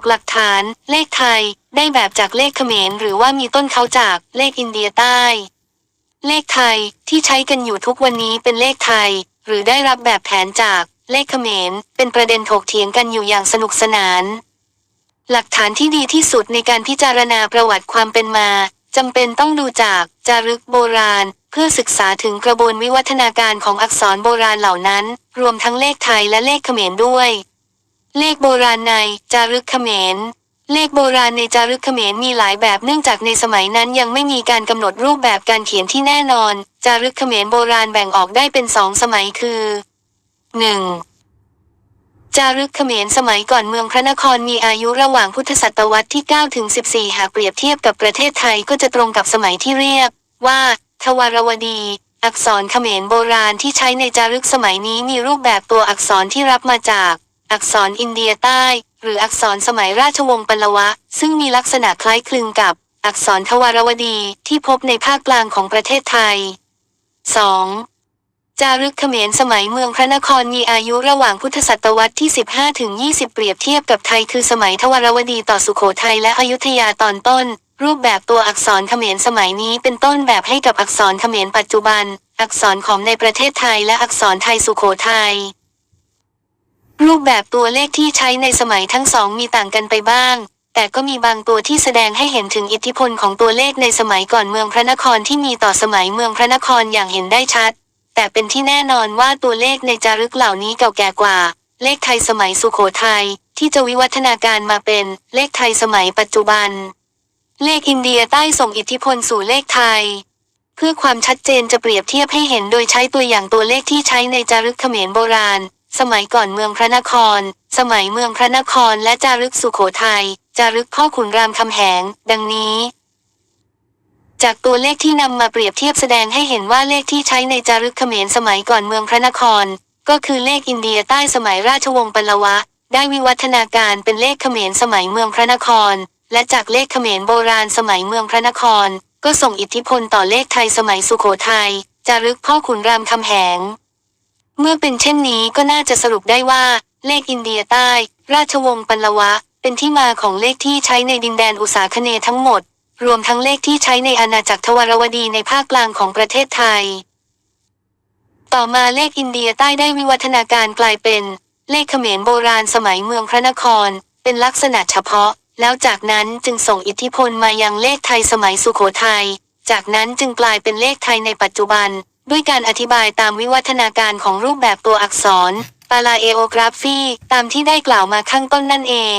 กหลักฐาน เลขไทย ได้แบบจากเลขเขมรหรือว่ามีต้นเขาจากเลขอินเดียใต้ เลขไทยที่ใช้กันอยู่ทุกวันนี้เป็นเลขไทย หรือได้รับแบบแผนจากเลขเขมรเป็นประเด็นถกเถียงกันอยู่อย่างสนุกสนาน หลักฐานที่ดีที่สุดในการพิจารณาประวัติความเป็นมาจำเป็นต้องดูจากจารึกโบราณ เพื่อศึกษาถึงกระบวนวิวัฒนาการของอักษรโบราณเหล่านั้น รวมทั้งเลขไทยและเลขเขมรด้วย เลขโบราณในจารึกเขมร เลขโบราณในจารึกเขมรมีหลายแบบเนื่องจากในสมัยนั้นยังไม่มีการกำหนดรูปแบบการเขียนที่แน่นอน จารึกเขมรโบราณแบ่งออกได้เป็นสองสมัยคือ 1. จารึกเขมรสมัยก่อนเมืองพระนครมีอายุระหว่างพุทธศตวรรษที่9ถึง14 หากเปรียบเทียบกับประเทศไทยก็จะตรงกับสมัยที่เรียก ว่า ทวารวดี อักษรเขมรโบราณที่ใช้ในจารึกสมัยนี้มีรูปแบบตัวอักษรที่รับมาจาก อักษรอินเดียใต้ หรืออักษรสมัยราชวงศ์ปลวะ ซึ่งมีลักษณะคล้ายคลึงกับ อักษรทวารวดีที่พบในภาคกลางของประเทศไทย 2. จารึกเขมรสมัยเมืองพระนครมีอายุระหว่างพุทธศตวรรษที่ 15ถึง20 เปรียบเทียบกับไทยคือสมัยทวารวดีต่อสุโขทัยและอยุธยาตอนต้น รูปแบบตัวอักษรเขมรสมัยนี้เป็นต้นแบบให้กับอักษรเขมรปัจจุบัน อักษรของในประเทศไทยและอักษรไทยสุโขทัย รูปแบบตัวเลขที่ใช้ในสมัยทั้งสองมีต่างกันไปบ้าง แต่ก็มีบางตัวที่แสดงให้เห็นถึงอิทธิพลของตัวเลขในสมัยก่อนเมืองพระนครที่มีต่อสมัยเมืองพระนครอย่างเห็นได้ชัด แต่เป็นที่แน่นอนว่าตัวเลขในจารึกเหล่านี้เก่าแก่กว่า เลขไทยสมัยสุโขทัยที่จะวิวัฒนาการมาเป็นเลขไทยสมัยปัจจุบัน เลขอินเดียใต้ส่งอิทธิพลสู่เลขไทย เพื่อความชัดเจนจะเปรียบเทียบให้เห็นโดยใช้ตัวอย่างตัวเลขที่ใช้ในจารึกเขมรโบราณ สมัยก่อนเมืองพระนคร สมัยเมืองพระนครและจารึกสุโขทัยจารึกพ่อขุนรามคำแหง ดังนี้ จากตัวเลขที่นำมาเปรียบเทียบแสดงให้เห็นว่าเลขที่ใช้ในจารึกเขมรสมัยก่อนเมืองพระนคร ก็คือเลขอินเดียใต้สมัยราชวงศ์ปลวะ ได้วิวัฒนาการเป็นเลขเขมรสมัยเมืองพระนคร และจากเลขเขมรโบราณสมัยเมืองพระนคร ก็ส่งอิทธิพลต่อเลขไทยสมัยสุโขทัยจารึกพ่อขุนรามคำแหง เมื่อเป็นเช่นนี้ก็น่าจะสรุปได้ว่า เลขอินเดียใต้ ราชวงศ์ปัลวะ เป็นที่มาของเลขที่ใช้ในดินแดนอุษาคเนทั้งหมด รวมทั้งเลขที่ใช้ในอาณาจักรทวารวดีในภาคกลางของประเทศไทย ต่อมาเลขอินเดียใต้ได้วิวัฒนาการกลายเป็น เลขเขมรโบราณสมัยเมืองพระนคร เป็นลักษณะเฉพาะ แล้วจากนั้นจึงส่งอิทธิพลมายังเลขไทยสมัยสุโขทัยจากนั้นจึงกลายเป็นเลขไทยในปัจจุบัน ด้วยการอธิบายตามวิวัฒนาการของรูปแบบตัวอักษรปาราเอโอกราฟีตามที่ได้กล่าวมาข้างต้นนั่นเอง